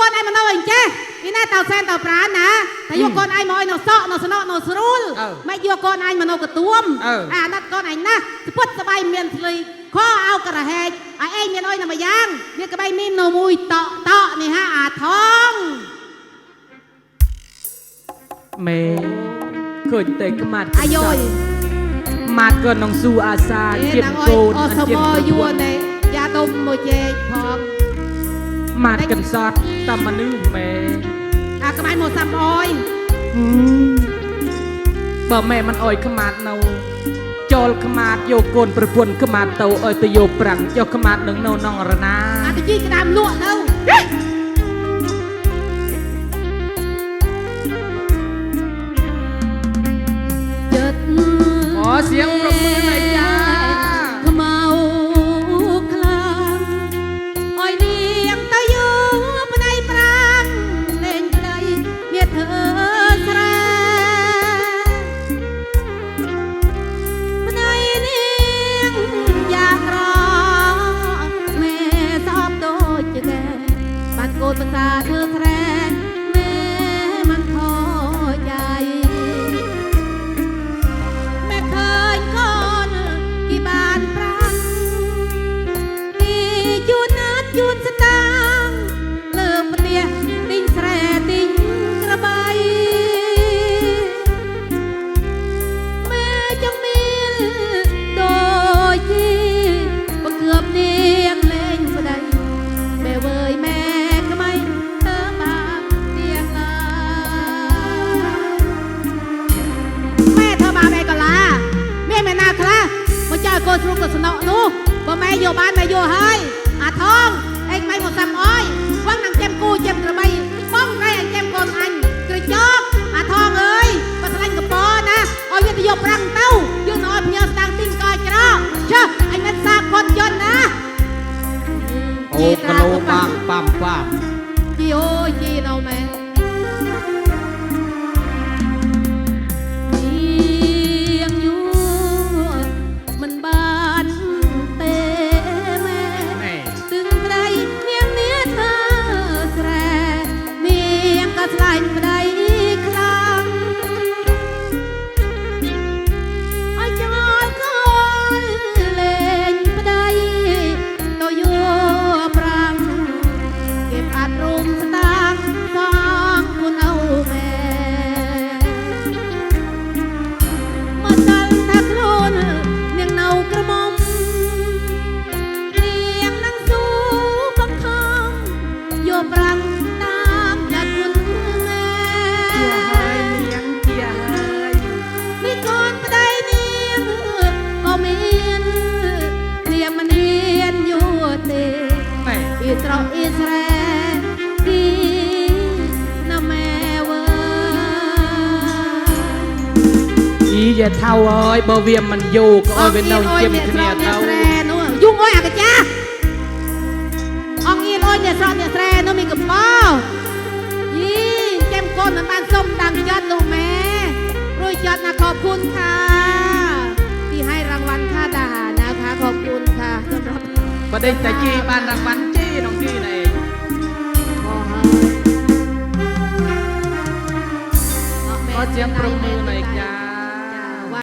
កូនឯងមកនៅអីចេះពីណាតៅសែនតៅប្រានណាតែយកកូនឯងមកឲ្យនៅសក់នៅស្នោនៅស្រួលមិនយកកូនឯងមកនៅកទួមអាណិតកូនឯងណាស្ពុតស្បៃមានស្លីខអោក្រហែកអាឯងមានអុយណាមួយយ៉ាងមានក្បៃមីននៅមួយតក់តក់នេះហាអាថងមេឃើញតែខ្មាត់អាយយម៉ាត់ក៏នងស៊ូអាសាអេជាដល់កូអុយនអសមយួននេះយ៉ាដុំមួយជែកផង มาดกันซอดตามานึ่งแม่อากระบายหมดตามอ้อยบ่แม่มันอ้อยขมาดเนาจอลขมาดโยกนประพวนขมาดเตาอ้อยตะโยปรังโยขมาดหนึ่งเนานองระนาอาตะกี้กระดามลวกเนา កូនស្រុកក៏ស្នោនោះបើម៉ែយកបានម៉ែយកហើយអាថងអេម៉ៃមកសាំអើយវងនឹងចាំគូចាំក្របីបងណែអញចាំកូនអញក្រចកអាថងអើយបើឆ្លាញ់កប៉ណាឲ្យវាទៅយកប្រាំងទៅយើងនឹងឲ្យផ្ញើស្ដាំងទីកោច្រកចុះអញមិនសាខុនយន់ណាអូក្លោបាំងបាំបាំ was อีอย่าเท่าเอ้ยបើវាមិនយកក៏ឲ្យវានៅជាមគ្នាទៅ នោះយុងអើយអាកាចាអងអៀនអើយអ្នកស្រស់អ្នកស្រែនោះមានកំបោយីចាំកូនមិនបានសុំដាំចាត់លោកម៉ែរួយចាត់ណាខอบคุณค่ะที่ให้รางวัลค่าดานะคะขอบคุณค่ะสำหรับ បើដេញតែជីបានរង្វាន់ជីក្នុងទីនេះ ขอให้ ขอเสียงปรบมือหน่อยจ้า ย